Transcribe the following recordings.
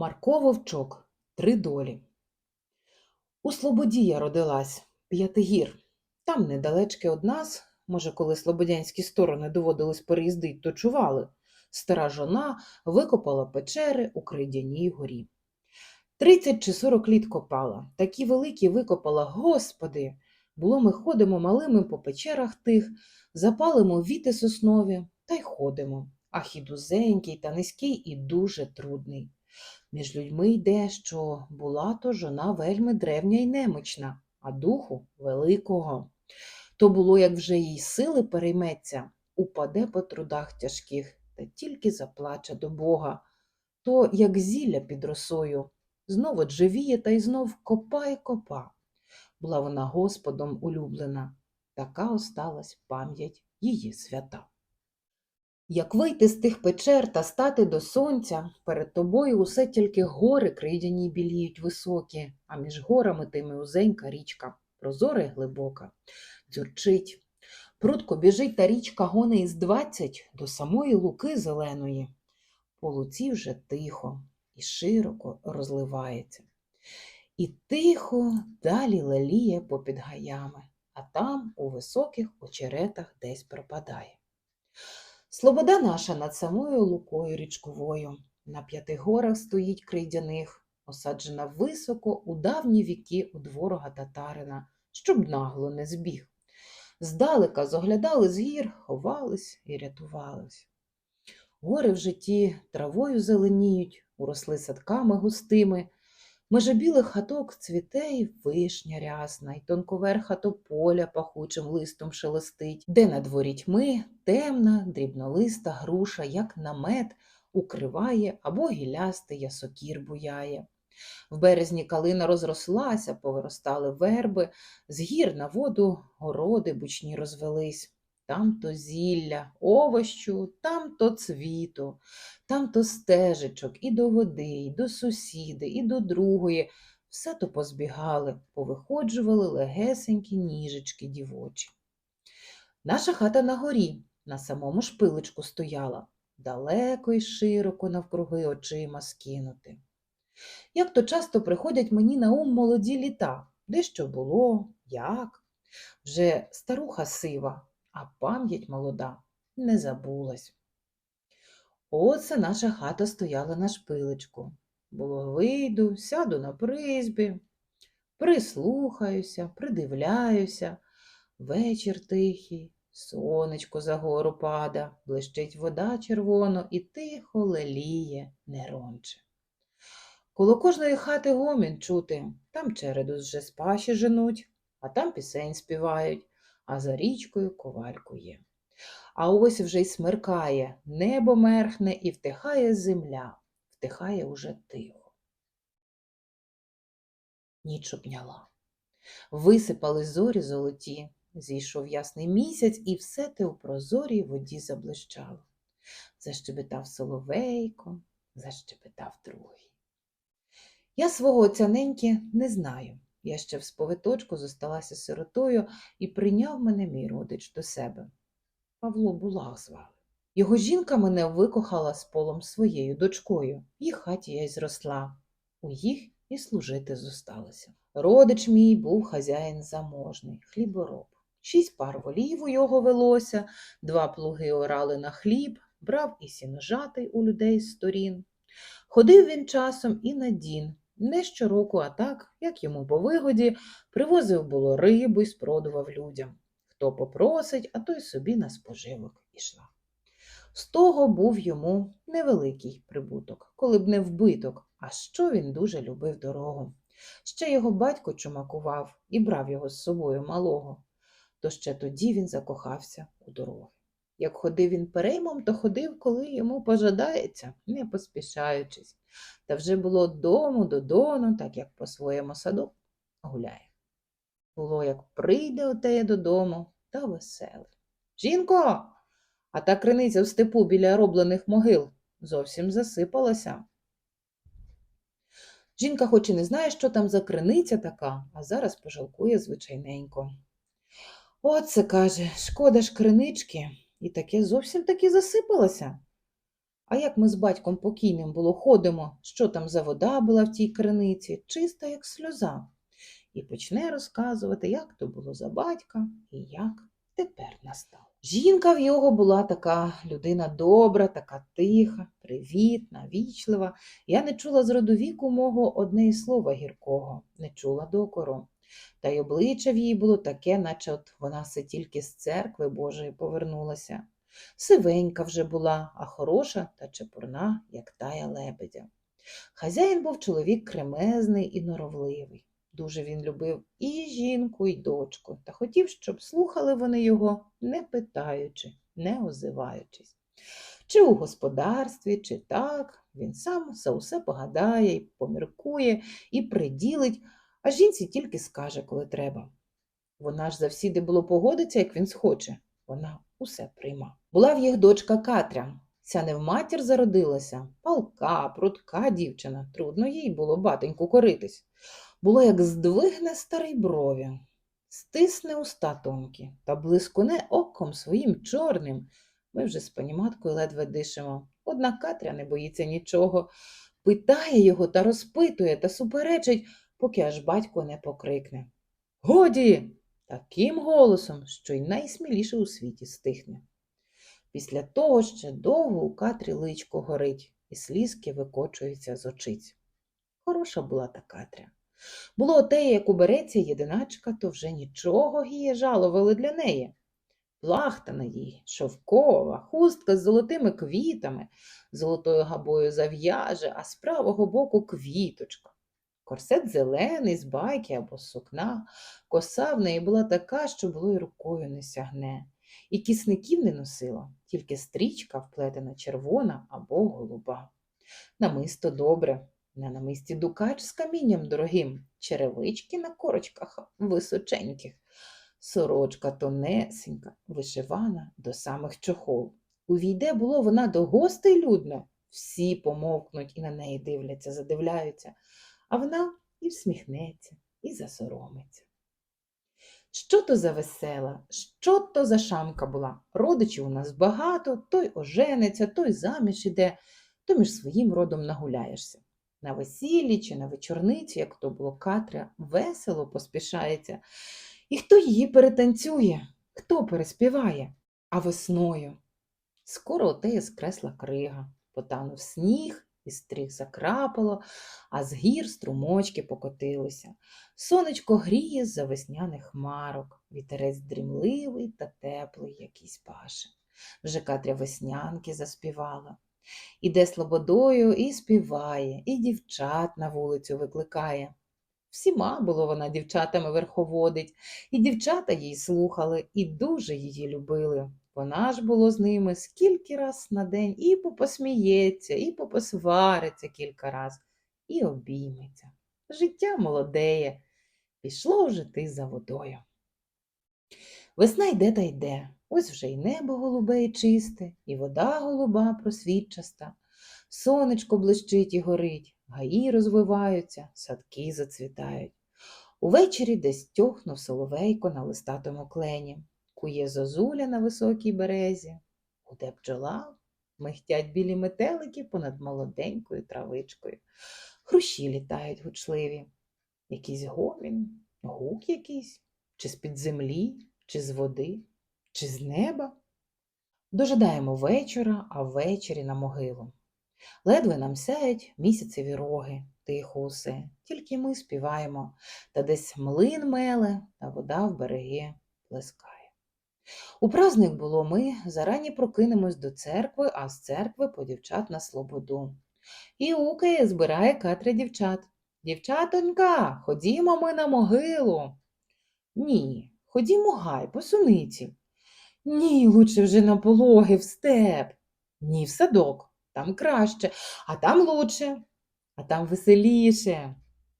Марко Вовчок Три долі. У Слободі я родилась, П'ятигір. Там недалечки од нас, може, коли слободянські сторони доводилось переїздить, то чували. Стара жона викопала печери у Кридяній горі. Тридцять чи сорок літ копала. Такі великі викопала, господи. Було ми ходимо малими по печерах тих, запалимо віти соснові та й ходимо. А хід узенький та низький і дуже трудний. Між людьми йде, що була то жона вельми древня й немічна, а духу великого. То було, як вже їй сили перейметься, упаде по трудах тяжких та тільки заплаче до Бога. То, як зілля під росою, знов одживіє та й знов копа й копа. Була вона Господом улюблена, така осталась пам'ять її свята. Як вийти з тих печер та стати до сонця, перед тобою усе тільки гори крейдяні біліють високі, а між горами тими узенька річка, прозора й глибока, дзюрчить. Прудко біжить та річка гони із двадцять до самої луки зеленої. По луці вже тихо і широко розливається. І тихо далі леліє попід гаями, а там у високих очеретах десь пропадає. Слобода наша над самою лукою річковою, на п'яти горах стоїть крейдяних, осаджена високо у давні віки од ворога татарина, щоб нагло не збіг. Здалека зоглядали з гір, ховались і рятувались. Гори в житті травою зеленіють, уросли садками густими, Меже білих хаток цвіте й вишня рясна, й тонковерха тополя пахучим листом шелестить, де на дворі темна, дрібнолиста груша, як намет, укриває або гілястий ясокір буяє. В березні калина розрослася, повиростали верби, з гір на воду городи бучні розвелись. Там то зілля, овощу, там то цвіту, там то стежечок і до води, і до сусіди, і до другої. Все то позбігали, повиходжували легесенькі ніжечки дівочі. Наша хата на горі, на самому шпилечку стояла, далеко й широко навкруги очима скинути. Як то часто приходять мені на ум молоді літа, де що було, як. Вже старуха сива, а пам'ять молода не забулась. Оце наша хата стояла на шпилечку. Було вийду, сяду на призбі, прислухаюся, придивляюся. Вечір тихий, сонечко за гору пада, блищить вода червоно і тихо леліє неронче. Коло кожної хати гомін чути, там череду вже спаші женуть, а там пісень співають, а за річкою ковальку є. А ось вже й смеркає, небо мерхне і втихає земля, втихає уже тихо. Ніч обняла. Висипали зорі золоті, зійшов ясний місяць, і все те у прозорій воді заблищало. Защебетав соловейко, защебетав другий. Я свого оцяненьки не знаю. Я ще в сповиточку зосталася сиротою і прийняв мене мій родич до себе. Павло Булах звали. Його жінка мене викохала з полом своєю дочкою, в їх хаті я й зросла, у їх і служити зосталося. Родич мій був хазяїн заможний, хлібороб. Шість пар волів у його велося, два плуги орали на хліб, брав і сіножатий у людей з сторін. Ходив він часом і на дін, не щороку, а так, як йому по вигоді, привозив було рибу й спродував людям. Хто попросить, а той собі на споживок ішла. З того був йому невеликий прибуток, коли б не вбиток, а що він дуже любив дорогу. Ще його батько чумакував і брав його з собою малого, то ще тоді він закохався у дороги. Як ходив він переймом, то ходив, коли йому пожадається, не поспішаючись. Та вже було дому додону, так як по своєму саду гуляє. Було, як прийде отеє додому, та веселе. Жінко, а та криниця в степу біля роблених могил зовсім засипалася. Жінка хоч і не знає, що там за криниця така, а зараз пожалкує звичайненько. Оце, каже, шкода ж кринички, і таке зовсім таки засипалося. А як ми з батьком покійним було ходимо, що там за вода була в тій криниці, чиста, як сльоза, і почне розказувати, як то було за батька і як тепер настало. Жінка в його була така людина добра, така тиха, привітна, вічлива. Я не чула з роду віку мого одне й слова гіркого, не чула докору. Та й обличчя в її було таке, наче от вона все тільки з церкви Божої повернулася. Сивенька вже була, а хороша та чепурна, як тая лебедя. Хазяїн був чоловік кремезний і норовливий. Дуже він любив і жінку, і дочку, та хотів, щоб слухали вони його, не питаючи, не озиваючись. Чи у господарстві, чи так, він сам за усе погадає, і поміркує, і приділить, а жінці тільки скаже, коли треба. Вона ж завсіди було погодиться, як він схоче. Вона усе прийма. Була в їх дочка Катря. Ця не в матір зародилася, палка, прудка дівчина. Трудно їй було батеньку коритись. Було, як здвигне старий брові, стисне уста тонкі та блискуне оком своїм чорним. Ми вже з паніматкою ледве дишимо. Однак Катря не боїться нічого, питає його та розпитує та суперечить, поки аж батько не покрикне. Годі! таким голосом, що й найсміліше у світі стихне. Після того ще довго у Катрі личко горить, і слізки викочуються з очиць. Хороша була та Катря. Було те, як убереться єдиначка, то вже нічого гіє жалували для неї. Плахта на їй, шовкова, хустка з золотими квітами, золотою габою зав'яже, а з правого боку квіточка. Корсет зелений, з байки або з сукна, коса в неї була така, що було й рукою не сягне. І кісників не носила, тільки стрічка вплетена червона або голуба. Намисто добре, на намисті дукач з камінням дорогим, черевички на корочках височеньких, сорочка тонесенька, вишивана до самих чохол. Увійде було вона до гостей людно, всі помовкнуть і на неї дивляться, задивляються, а вона і всміхнеться, і засоромиться. Що то за весела, що то за шамка була? Родичів у нас багато, той ожениться, той заміж іде, то між своїм родом нагуляєшся. На весіллі чи на вечорниці, як то було Катря, весело поспішається. І хто її перетанцює, хто переспіває, а весною. Скоро отеє скресла крига, потанув сніг, і стріх закрапало, а з гір струмочки покотилися. Сонечко гріє з-за весняних хмарок, вітерець дрімливий та теплий якийсь паше. Вже Катря веснянки заспівала. Іде слободою і співає, і дівчат на вулицю викликає. Всіма було вона дівчатами верховодить, і дівчата її слухали, і дуже її любили. Вона ж було з ними скільки раз на день і попосміється, і попосвариться кілька раз, і обійметься. Життя молодеє, пішло вже ти за водою. Весна йде та йде, ось вже й небо голубе і чисте, і вода голуба просвітчаста, сонечко блищить і горить, гаї розвиваються, садки зацвітають. Увечері десь тьохнув соловейко на листатому клені, кує зозуля на високій березі, гуде бджола, михтять білі метелики понад молоденькою травичкою. Хрущі літають гучливі, якийсь гомін, гук якийсь, чи з-під землі, чи з води, чи з неба. Дожидаємо вечора, а ввечері на могилу. Ледве нам сяють місяцеві роги, тихо усе, тільки ми співаємо, та десь млин меле, та вода в береги плескає. У праздник було ми зарані прокинемось до церкви, а з церкви по дівчат на слободу. І укає збирає Катря дівчат. Дівчатонька, ходімо ми на могилу. Ні, ходімо гай, по суниці. Ні, лучше вже на пологи в степ. Ні, в садок, там краще, а там лучше, а там веселіше.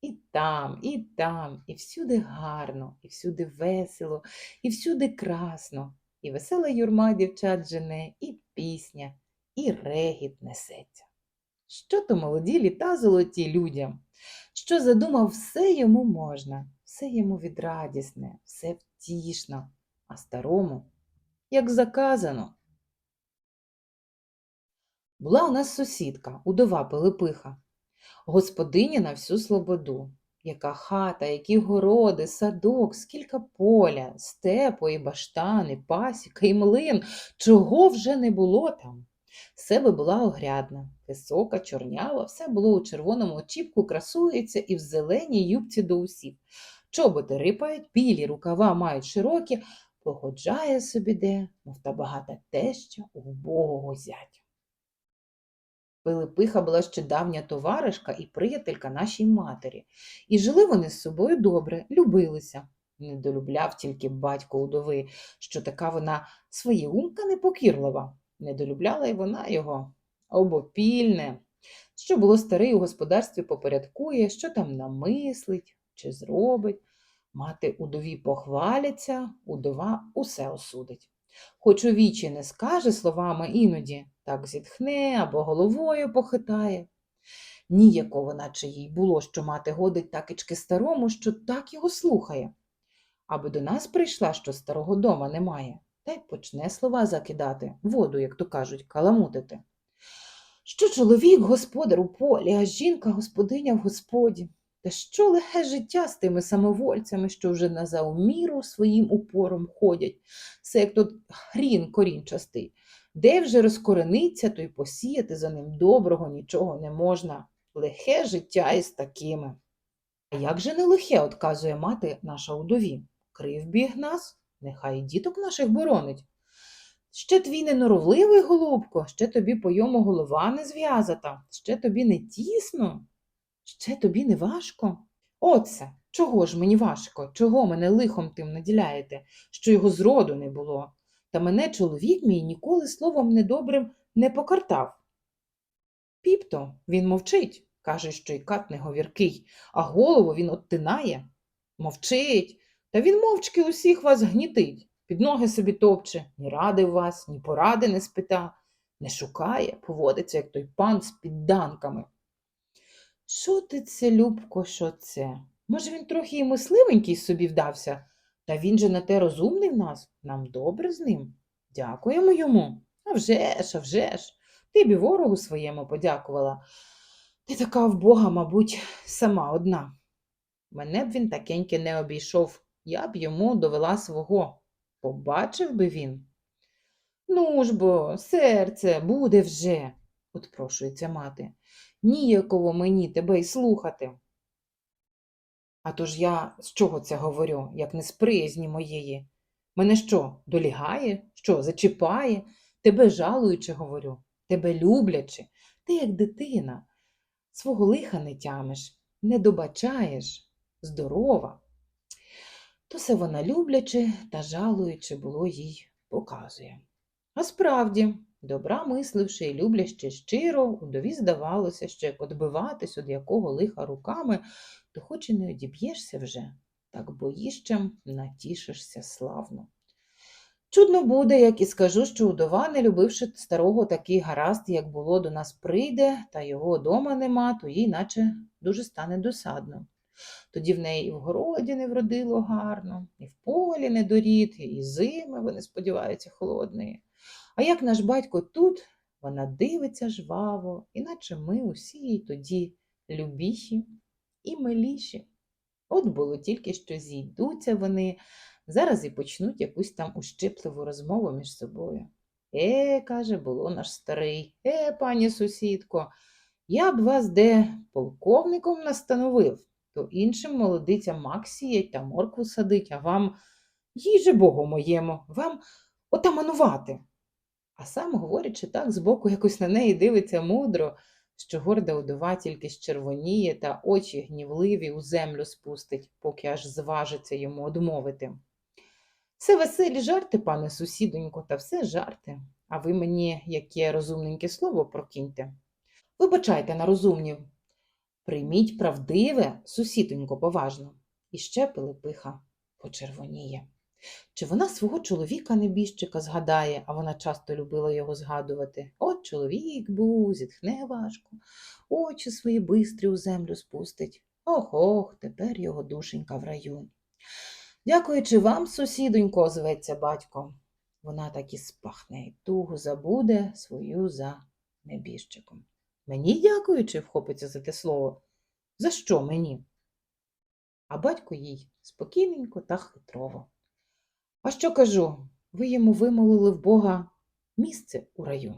І там, і там, і всюди гарно, і всюди весело, і всюди красно, і весела юрма дівчат жене, і пісня, і регіт несеться. Що то молоді літа золоті людям, що задумав, все йому можна, все йому відрадісне, все втішно, а старому, як заказано. Була у нас сусідка, удова Пилипиха, господиня на всю слободу. Яка хата, які городи, садок, скільки поля, степу і баштан, і пасіка, і млин, чого вже не було там. Себе була огрядна, висока, чорнява, все було у червоному очіпку, красується і в зеленій юбці до усів. Чоботи рипають, білі рукава мають широкі, погоджає собі де, мов та багата теща у вбогого зятя. Пилипиха була ще давня товаришка і приятелька нашій матері, і жили вони з собою добре, любилися. Недолюбляв тільки батько удови, що така вона своєумка непокірлива. Недолюбляла й вона його обопільне, що було старий у господарстві попорядкує, що там намислить чи зробить. Мати удові похваляться, удова усе осудить. Хоч у вічі не скаже словами іноді, так зітхне або головою похитає. Ніякого, наче їй було, що мати годить такички старому, що так його слухає. Аби до нас прийшла, що старого дома немає, та й почне слова закидати, воду, як то кажуть, каламутити. Що чоловік господар у полі, а жінка господиня в господі. Та що лихе життя з тими самовольцями, що вже на зауміру своїм упором ходять, все як тот хрін корінчастий. Де вже розкорениться, то й посіяти за ним доброго нічого не можна. Лихе життя із такими. А як же не лихе, отказує мати наша удові. Крив біг нас, нехай діток наших боронить. Ще твій неноровливий, голубко, ще тобі по йому голова не зв'язата, ще тобі не тісно, ще тобі не важко. Оце, чого ж мені важко, чого мене лихом тим наділяєте, що його зроду не було, та мене чоловік мій ніколи словом недобрим не покартав. Піпто, він мовчить, каже, що й кат не говіркий, а голову він оттинає. Мовчить, та він мовчки усіх вас гнітить, під ноги собі топче, ні ради в вас, ні поради не спита, не шукає, поводиться, як той пан з підданками. Що ти це, Любко, що це? Може, він трохи і мисливенький собі вдався, та він же на те розумний в нас, нам добре з ним. Дякуємо йому. А вже ж, а вже ж. Ти б і ворогу своєму подякувала. Ти така в Бога, мабуть, сама одна. Мене б він такеньки не обійшов, я б йому довела свого. Побачив би він. Ну ж бо, серце, буде вже, отпрошується мати. Ніякого мені тебе й слухати. А то ж я з чого це говорю, як не з приязні моєї? Мене що, долігає? Що, зачіпає? Тебе жалуючи, говорю, тебе люблячи, ти як дитина, свого лиха не тямиш, не добачаєш, здорова. То се вона люблячи та жалуючи було їй показує. А справді, добра мисливши і любляще щиро, удові здавалося, що як odбиватись від якого лиха руками, то хоч і не одіб'єшся вже, так боїщем натішишся славно. Чудно буде, як і скажу, що удова, не любивши старого такий гаразд, як було до нас прийде, та його дома нема, то їй наче дуже стане досадно. Тоді в неї і в городі не вродило гарно, і в полі не дорід, і зими, вони сподіваються, холодної. А як наш батько тут, вона дивиться жваво, іначе ми усі їй тоді любіші і миліші. От було тільки що зійдуться вони, зараз і почнуть якусь там ущипливу розмову між собою. Е, каже, було наш старий, е, пані сусідко, я б вас де полковником настановив, то іншим молодицям мак та моркву садить, а вам, їй же Богу моєму, вам отаманувати. А сам, говорячи так, збоку якось на неї дивиться мудро, що горда удова тільки щервоніє та очі гнівливі у землю спустить, поки аж зважиться йому одмовити. Все веселі жарти, пане сусідонько, та все жарти. А ви мені яке розумненьке слово прокиньте. Вибачайте на розумнів. Прийміть правдиве, сусідонько, поважно. І ще Пилипиха почервоніє. Чи вона свого чоловіка небіжчика згадає, а вона часто любила його згадувати. От чоловік був, зітхне важко, очі свої бистрі у землю спустить. Ох ох, тепер його душенька в раю. Дякуючи вам, сусідонько, озветься батько. Вона так і спахне, і тугу забуде свою за небіжчиком. Мені дякуючи, вхопиться за те слово. За що мені? А батько їй спокійненько та хитрово. А що кажу? Ви йому вимолили в Бога місце у раю.